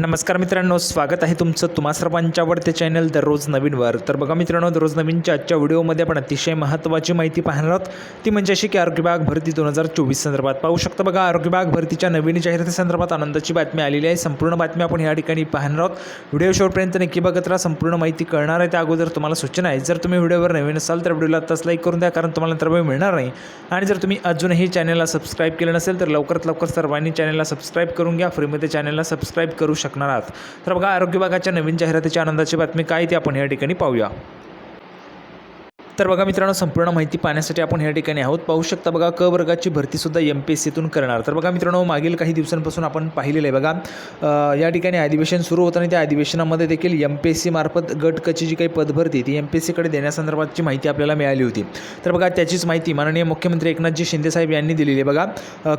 नमस्कार मित्रांनो स्वागत आहे तुमचं तुम्हा सर्वांच्या आवडते चॅनल दररोज नवीनवर. तर बघा मित्रांनो दररोज नवीनच्या आजच्या व्हिडिओमध्ये आपण अतिशय महत्त्वाची माहिती पाहणार आहोत. ती म्हणजे अशी की आरोग्य विभाग भरती दोन हजार चोवीस संदर्भात. पाहू शकता बघा आरोग्य विभाग भरतीच्या नवीन जाहिराती संदर्भात आनंदाची बातमी आलेली आहे. संपूर्ण बातमी आपण या ठिकाणी पाहणार आहोत. व्हिडिओ शेवटपर्यंत नक्की बघत राहा. संपूर्ण माहिती कळणार आहे त्या अगोदर तुम्हाला सूचना आहे. जर तुम्ही व्हिडिओवर नवीन असाल तर व्हिडिओला आत्ताच लाईक करून द्या कारण तुम्हाला नंतर वेळ मिळणार नाही. आणि जर तुम्ही अजूनही चॅनलला सबस्क्राईब केलं नसेल तर लवकरात लवकर सर्वांनी चॅनलला सबस्क्राईब करून घ्या. फ्रीमध्ये चॅनलला सबस्क्राईब करू शकणार आहात. तर बघा आरोग्य विभागाच्या नवीन जाहिरातीच्या आनंदाची बातमी काय ती आपण या ठिकाणी पाहूया. तर बघा मित्रांनो संपूर्ण माहिती पाहण्यासाठी आपण या ठिकाणी आहोत. पाहू शकता बघा क वर्गाची भरतीसुद्धा एम पी एस सीतून करणार. तर बघा मित्रांनो मागील काही दिवसांपासून आपण पाहिलेलं आहे बघा. या ठिकाणी अधिवेशन सुरू होतं आणि त्या अधिवेशनामध्ये देखील एम पी एस सी मार्फत गट कची जी काही पदभरती ती एम पी एस सीकडे देण्यासंदर्भातची माहिती आपल्याला मिळाली होती. तर बघा त्याचीच माहिती माननीय मुख्यमंत्री एकनाथजी शिंदेसाहेब यांनी दिलेली आहे बघा.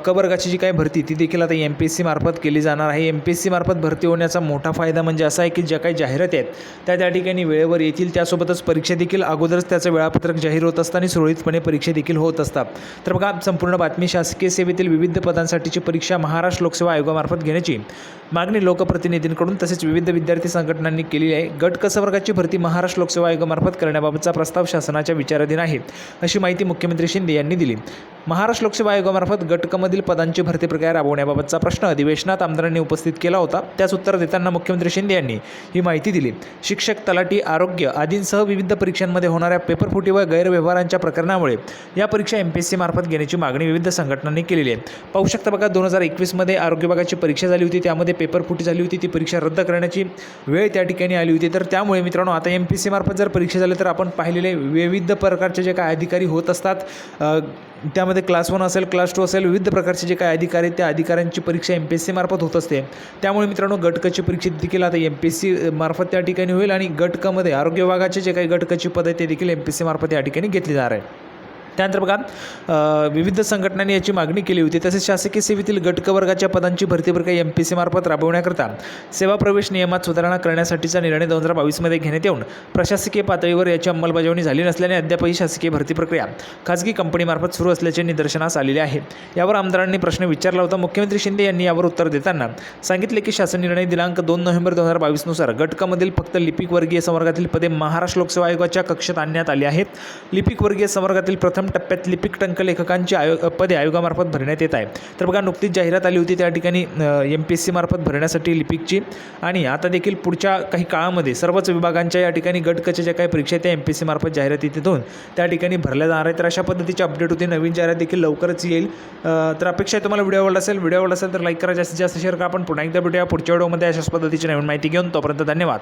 क वर्गाची जी काही भरती ती देखील आता एम पी एस सी मार्फत केली जाणार आहे. एम पी एस सी मार्फत भरती होण्याचा मोठा फायदा म्हणजे असा आहे की ज्या काही जाहिराती आहेत त्या त्या ठिकाणी वेळेवर येतील. त्यासोबतच परीक्षा देखील अगोदरच त्याचा वेळा वेळापत्रक जाहीर होत असतं आणि सुरळीतपणे परीक्षा देखील होत असतात. तर बघा संपूर्ण बातमी शासकीय सेवेतील विविध पदांसाठीची परीक्षा महाराष्ट्र लोकसेवा आयोगामार्फत घेण्याची. मागणी लोकप्रतिनिधींकडून तसेच विविध विद्यार्थी संघटनांनी केलेली आहे. गट कसवर्गाची भरती महाराष्ट्र लोकसेवा आयोगामार्फत करण्याबाबतचा प्रस्ताव शासनाच्या विचाराधीन आहे अशी माहिती मुख्यमंत्री शिंदे यांनी दिली. महाराष्ट्र लोकसेवा आयोगामार्फत गटकमधील पदांची भरती प्रक्रिया राबवण्याबाबतचा प्रश्न अधिवेशनात आमदारांनी उपस्थित केला होता. त्याच उत्तर देताना मुख्यमंत्री शिंदे यांनी ही माहिती दिली. शिक्षक तलाठी आरोग्य आदींसह विविध परीक्षांमध्ये होणाऱ्या पेपरफुटी व गैरव्यवहारांच्या प्रकरणामुळे या परीक्षा एम पी एस सी मार्फत घेण्याची मागणी विविध संघटनांनी केलेली आहे. पाहू शकता बघा दोन हजार एकवीसमध्ये आरोग्य विभागाची परीक्षा झाली होती. त्यामध्ये पेपर फुटी झाली होती ती परीक्षा रद्द करण्याची वेळ त्या ठिकाणी आली होती. तर त्यामुळे मित्रांनो आता एम पी एस सी मार्फत जर परीक्षा झाली तर आपण पाहिलेले विविध प्रकारचे जे काय अधिकारी होत असतात त्यामध्ये क्लास वन असेल क्लास टू असेल विविध प्रकारचे जे काही अधिकारी आहेत त्या अधिकाऱ्यांची परीक्षा एम पी एस सी मार्फत होत असते. त्यामुळे मित्रांनो गटकची परीक्षा देखील आता एम पी एस सी मार्फत त्या ठिकाणी होईल आणि गटकमध्ये आरोग्य विभागाचे जे काही गटकची पद आहेत ते देखील एम पी एस सी मार्फत या ठिकाणी घेतली जाणार आहे. त्यानंतर बघा विविध संघटनांनी याची मागणी केली होती. तसेच शासकीय सेवेतील गटकवर्गाच्या पदांची भरती प्रक्रिया एम पी सी मार्फत राबवण्याकरता सेवा प्रवेश नियमात सुधारणा करण्यासाठीचा निर्णय दोन हजार बावीसमध्ये घेण्यात येऊन प्रशासकीय पातळीवर याची अंमलबजावणी झाली नसल्याने अद्यापही शासकीय भरती प्रक्रिया खाजगी कंपनीमार्फत सुरू असल्याचे निदर्शनास आलेले आहे. यावर आमदारांनी प्रश्न विचारला होता. मुख्यमंत्री शिंदे यांनी यावर उत्तर देताना सांगितले की शासन निर्णय दिनांक दोन नोव्हेंबर दोन हजार बावीसनुसार गटकामधील फक्त लिपिक वर्गीय संवर्गातील पदे महाराष्ट्र लोकसेवा आयोगाच्या कक्षेत आणण्यात आली आहेत. लिपिक वर्गीय संवर्गातील प्रथम प्रथम टप्प्यात लिपिक टंकलेखकांची आयोग पदे आयोगामार्फत भरण्यात येत आहे. तर बघा नुकतीच जाहिरात आली होती त्या ठिकाणी एम पी एस सीमार्फत भरण्यासाठी लिपिकची. आणि आता देखील पुढच्या काही काळामध्ये सर्वच विभागांच्या या ठिकाणी गटकच्या ज्या काही परीक्षा आहेत त्या एम पी एस सीमार्फत जाहिरातीतून त्या ठिकाणी भरल्या जाणार आहे तर अशा पद्धतीची अपडेट होती. नवीन जाहिरात देखील लवकरच येईल. तर अपेक्षा आहे तुम्हाला व्हिडिओ आवडला असेल व्हिडिओ आवडला असेल तर लाईक करा. जास्तीत जास्त शेअर करा. आपण पुन्हा एकदा भेटूया पुढच्या व्हिडिओमध्ये अशाच पद्धतीची नवीन माहिती घेऊन तोपर्यंत धन्यवाद.